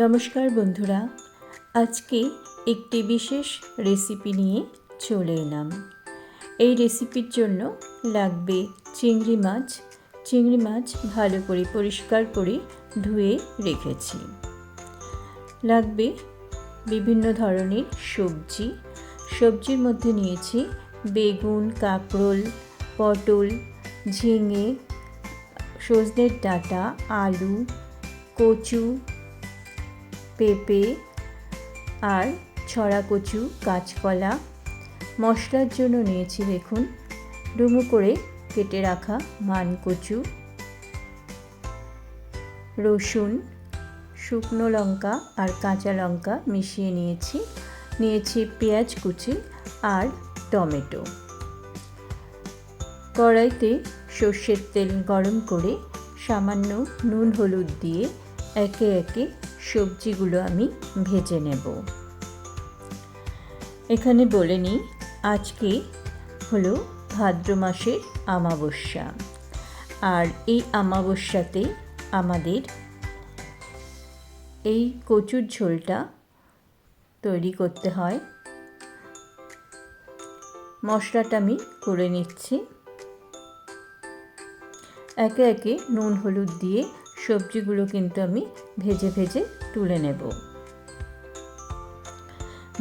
নমস্কার বন্ধুরা, আজকে একটি বিশেষ রেসিপি নিয়ে চলে এলাম। এই রেসিপির জন্য লাগবে চিংড়ি মাছ। চিংড়ি মাছ ভালো করে পরিষ্কার করে ধুয়ে রেখেছি। লাগবে বিভিন্ন ধরনের সবজি। সবজির মধ্যে নিয়েছি বেগুন, কাঁকরোল, পটল, ঝিঙে, সজনের ডাঁটা, আলু, কচু পেঁপে আর ছড়া কচু কাঁচকলা মশলার জন্য নিয়েছি দেখুন। ডুমো করে কেটে রাখা মান কচু রসুন, শুকনো লঙ্কা আর কাঁচা লঙ্কা মিশিয়ে নিয়েছি। নিয়েছি পেঁয়াজ কুচি আর টমেটো। কড়াইতে সর্ষের তেল গরম করে সামান্য নুন হলুদ দিয়ে একে একে সবজিগুলো আমি ভেজে নেব। এখানে বলে নিই আজকে হলো ভাদ্র মাসের আমাবস্যা। আর এই আমাবস্যাতে আমাদের এই কচুর ঝোলটা তৈরি করতে হয়। মশলাটা আমি করে নিচ্ছি। একে একে নুন, হলুদ দিয়ে সবজিগুলো কিন্তু আমি ভেজে ভেজে তুলে নেব।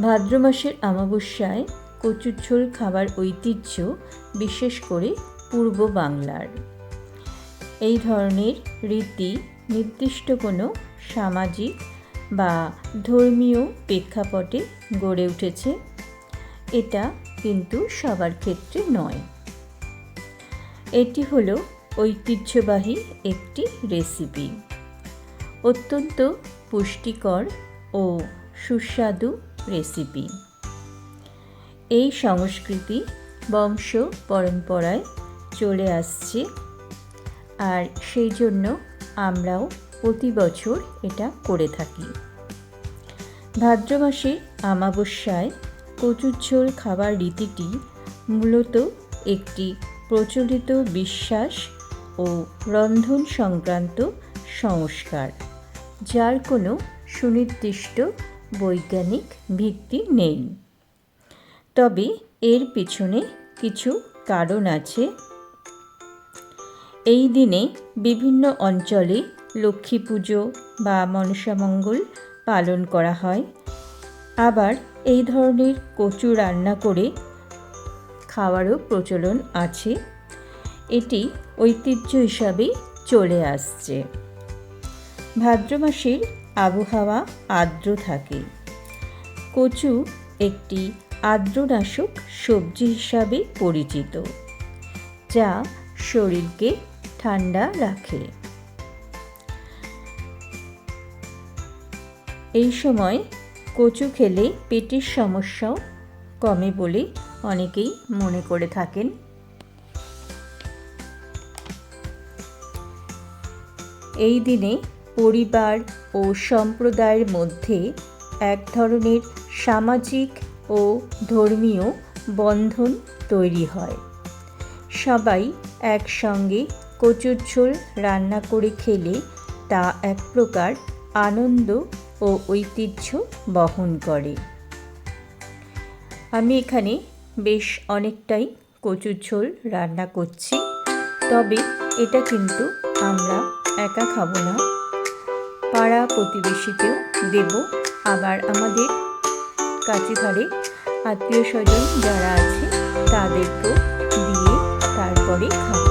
ভাদ্র মাসের অমাবস্যায় কচুর ঝোল খাবার ঐতিহ্য বিশেষ করে পূর্ব বাংলার। এই ধরনের রীতি, নির্দিষ্ট কোনো সামাজিক বা ধর্মীয় প্রেক্ষাপটে গড়ে উঠেছে। এটা কিন্তু সবার ক্ষেত্রে নয়। এটি হলো ঐতিহ্যবাহী একটি রেসিপি অত্যন্ত পুষ্টিকর ও সুস্বাদু রেসিপি এই সংস্কৃতি বংশ পরম্পরায় চলে আসছে আর সেই জন্য আমরাও প্রতি বছর এটা করে থাকি। ভাদ্র মাসে আমাবস্যায় কচুর খাবার রীতিটি মূলত একটি প্রচলিত বিশ্বাস ও রন্ধন সংক্রান্ত সংস্কার, যার কোনো সুনির্দিষ্ট বৈজ্ঞানিক ভিত্তি নেই। তবে এর পিছনে কিছু কারণ আছে। এই দিনে বিভিন্ন অঞ্চলে লক্ষ্মী পুজো বা মনসামঙ্গল পালন করা হয়। আবার এই ধরনের কচু রান্না করে খাওয়ারও প্রচলন আছে। এটি ঐতিহ্য হিসাবে চলে আসছে। ভাদ্র মাসের আবহাওয়া আর্দ্র থাকে। কচু একটি আর্দ্রনাশক সবজি হিসাবে পরিচিত, যা শরীরকে ঠান্ডা রাখে। এই সময় কচু খেলে পেটের সমস্যাও কমে বলে অনেকেই মনে করে থাকেন। এই দিনে পরিবার ও সম্প্রদায়ের মধ্যে এক ধরনের সামাজিক ও ধর্মীয় বন্ধন তৈরি হয়। সবাই একসঙ্গে কচুর ঝোল রান্না করে খেলে তা এক প্রকার আনন্দ ও ঐতিহ্য বহন করে। আমি এখানে বেশ অনেকটাই কচুর ঝোল রান্না করছি, তবে এটা কিন্তু আমরা একা খাব না। পাড়া প্রতিবেশীকেও দেব। আবার আমাদের কাছে ধারে আত্মীয় স্বজন যারা আছে, তাদেরকেও দিয়ে তারপরে খাব।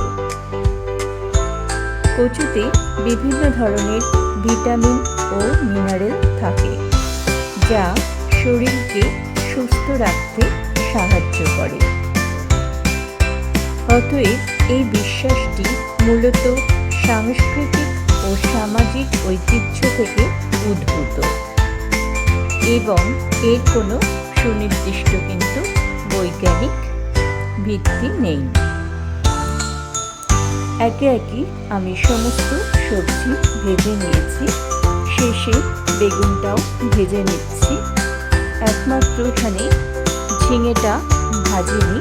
কচুতে বিভিন্ন ধরনের ভিটামিন ও মিনারেল থাকে, যা শরীরকে সুস্থ রাখতে সাহায্য করে। অতএব এই বিশ্বাসটি মূলত সাংস্কৃতিক ও সামাজিক ঐতিহ্য থেকে উদ্ভূত। এবং এর কোনো সুনির্দিষ্ট কিন্তু বৈজ্ঞানিক ভিত্তি নেই। একে একে আমি সমস্ত সবজি ভেজে নিয়েছি, শেষে বেগুনটাও ভেজে নিচ্ছি। একমাত্র এখানে ঝিঙেটা ভাজিনি।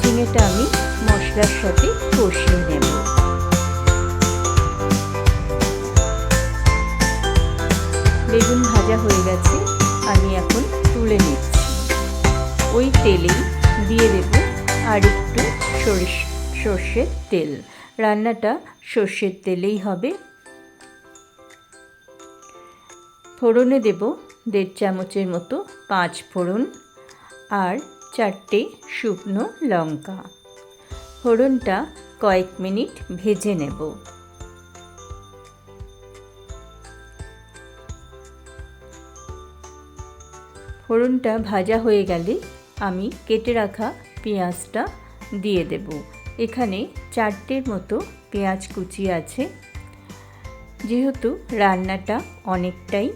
ঝিঙেটা আমি মশলার সাথে কষিয়ে নেব। বেগুন ভাজা হয়ে গেছে, আমি এখন তুলে নিচ্ছি। ওই তেলেই দিয়ে দেব আর একটু সরিষ, সর্ষের তেল। রান্নাটা সর্ষের তেলেই হবে। ফোড়নে দেব দেড় চামচের মতো পাঁচ ফোড়ন আর চারটে শুকনো লঙ্কা। ফোড়নটা কয়েক মিনিট ভেজে নেব। ফোড়নটা ভাজা হয়ে গেলে আমি কেটে রাখা পেঁয়াজটা দিয়ে দেব। এখানে চারটের মতো পেঁয়াজ কুচি আছে। যেহেতু রান্নাটা অনেকটাই,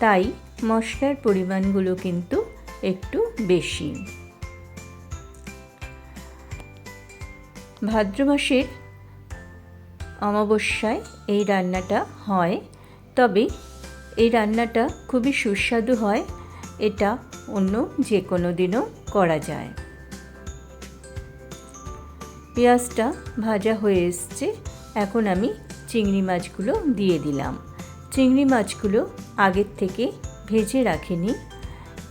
তাই মশলার পরিমাণগুলো কিন্তু একটু বেশি। ভাদ্র মাসের অমাবস্যায় এই রান্নাটা হয়, তবে এই রান্নাটা খুবই সুস্বাদু হয়। এটা অন্য যে কোনো দিনও করা যায়। পেঁয়াজটা ভাজা হয়ে এসছে, এখন আমি চিংড়ি মাছগুলো দিয়ে দিলাম। চিংড়ি মাছগুলো আগের থেকে ভেজে রাখিনি।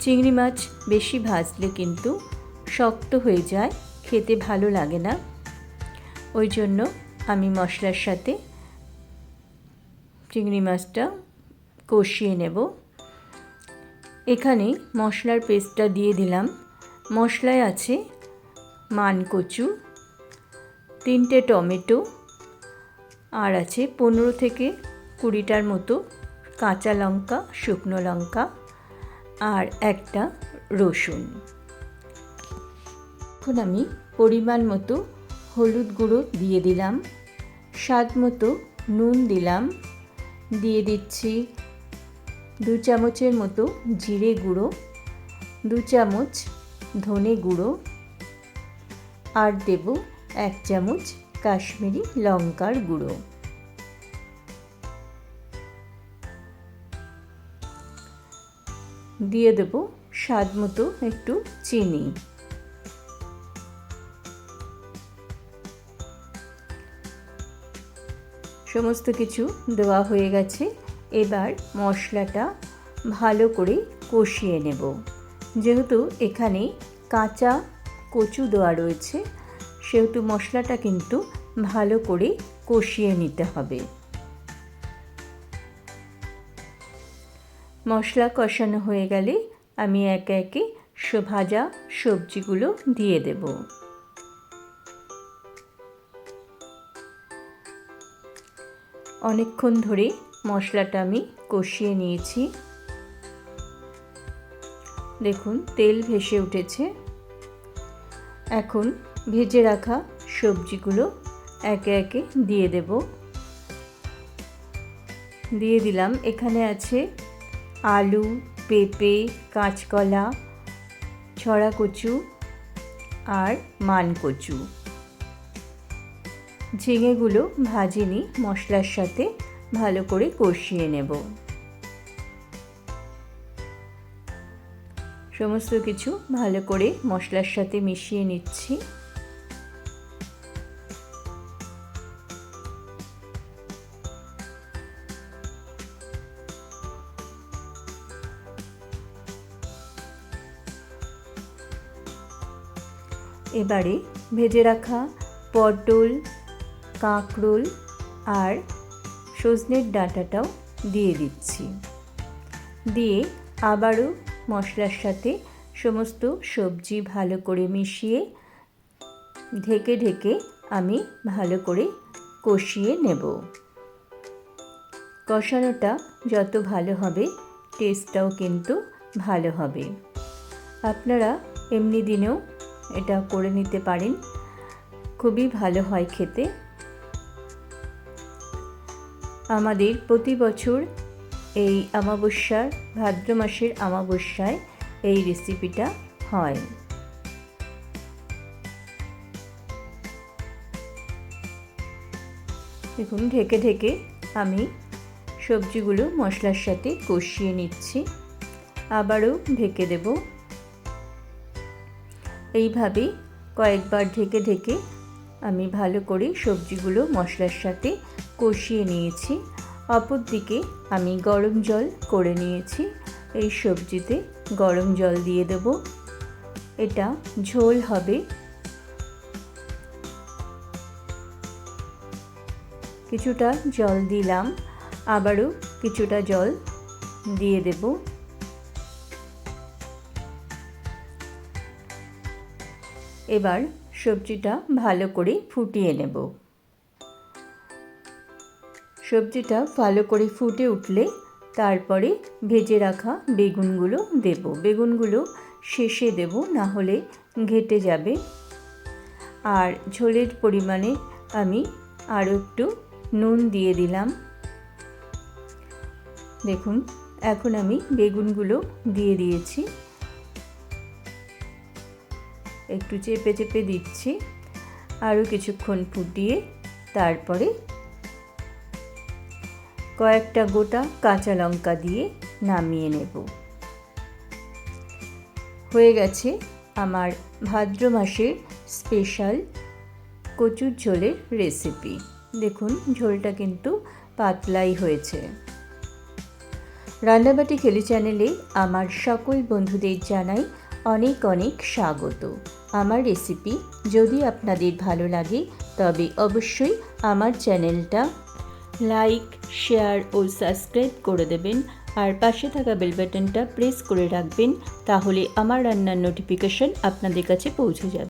চিংড়ি মাছ বেশি ভাজলে কিন্তু শক্ত হয়ে যায়, খেতে ভালো লাগে না। ওই জন্য আমি মশলার সাথে চিংড়ি মাছটা কষিয়ে নেব। এখানে মশলার পেস্টটা দিয়ে দিলাম। মশলায় আছে মানকচু, তিনটে টমেটো, আর আছে পনেরো থেকে কুড়িটার মতো কাঁচা লঙ্কা, শুকনো লঙ্কা, আর একটা রসুন। এখন আমি পরিমাণ মতো হলুদ গুঁড়ো দিয়ে দিলাম। স্বাদ মতো নুন দিলাম। দিয়ে দিচ্ছি দু চামচের মতো জিরে গুঁড়ো, দু চামচ ধনে গুঁড়ো, আর দেব এক চামচ কাশ্মীরি লঙ্কার গুঁড়ো। দিয়ে দেব স্বাদ মতো একটু চিনি। সমস্ত কিছু দেওয়া হয়ে গেছে। এবার মশলাটা ভালো করে কষিয়ে নেব। যেহেতু এখানে কাঁচা কচু দেওয়া রয়েছে, সেহেতু মশলাটা কিন্তু ভালো করে কষিয়ে নিতে হবে। মশলা কষানো হয়ে গেলে আমি একে একে ভাজা সবজিগুলো দিয়ে দেব। অনেকক্ষণ ধরে মশলাটা আমি কষিয়ে নিয়েছি। দেখুন, তেল ভেসে উঠেছে। এখন ভেজে রাখা সবজিগুলো একে একে দিয়ে দেব। দিয়ে দিলাম, এখানে আছে আলু, পেঁপে, কাঁচকলা ছড়া কচু আর মান কচু ঝিঙেগুলো ভাজিনি মশলার সাথে। ভালো করে কষিয়ে নেব। সমস্ত কিছু ভালো করে মশলার সাথে মিশিয়ে নিচ্ছি। এবারে ভেজে রাখা পটল, কাঁকরোল আর সজনের ডাঁটাটাও দিয়ে দিচ্ছি। দিয়ে আবারও মশলার সাথে সমস্ত সবজি ভালো করে মিশিয়ে ঢেকে ঢেকে আমি ভালো করে কষিয়ে নেব। কষানোটা যত ভালো হবে, টেস্টটাও কিন্তু ভালো হবে। আপনারা এমনি দিনেও এটা করে নিতে পারেন। খুবই ভালো হয় খেতে। আমাদের প্রতি বছর এই অমাবস্যার, ভাদ্র মাসের অমাবস্যায় এই রেসিপিটা হয়। দেখুন, ঢেকে ঢেকে আমি সবজিগুলো মশলার সাথে কষিয়ে নিচ্ছি। আবারও ঢেকে দেব। এইভাবে কয়েকবার ঢেকে ঢেকে আমি ভালো করে সবজিগুলো মশলার সাথে কষিয়ে নিয়েছি। অপরদিকে আমি গরম জল করে নিয়েছি। এই সবজিতে গরম জল দিয়ে দেব। এটা ঝোল হবে। কিছুটা জল দিলাম। আবারও কিছুটা জল দিয়ে দেব। এবার সবজিটা ভালো করে ফুটিয়ে নেব। সবজিটা ভালো করে ফুটে উঠলে তারপরে ভেজে রাখা বেগুনগুলো দেব। বেগুনগুলো শেষে দেব না হলে ঘেটে যাবে। আর ঝোলের পরিমাণে আমি আরও একটু নুন দিয়ে দিলাম। দেখুন, এখন আমি বেগুনগুলো দিয়ে দিয়েছি। একটু চেপে চেপে দিচ্ছি। আরও কিছুক্ষণ ফুটিয়ে তারপরে কয়েকটা গোটা কাঁচা লঙ্কা দিয়ে নামিয়ে নেব। হয়ে গেছে আমার ভাদ্র মাসের স্পেশাল কচুর ঝোলের রেসিপি। দেখুন, ঝোলটা কিন্তু পাতলাই হয়েছে। রান্নাবাটি খেলি চ্যানেলে আমার সকল বন্ধুদের জানাই অনেক অনেক স্বাগত। আমার রেসিপি যদি আপনাদের ভালো লাগে, তবে অবশ্যই আমার চ্যানেলটা লাইক শেয়ার ও সাবস্ক্রাইব করে দেবেন। আর পাশে থাকা বেল বাটনটা প্রেস করে রাখবেন, তাহলে আমার রান্নার নোটিফিকেশন আপনাদের কাছে পৌঁছে যাবে।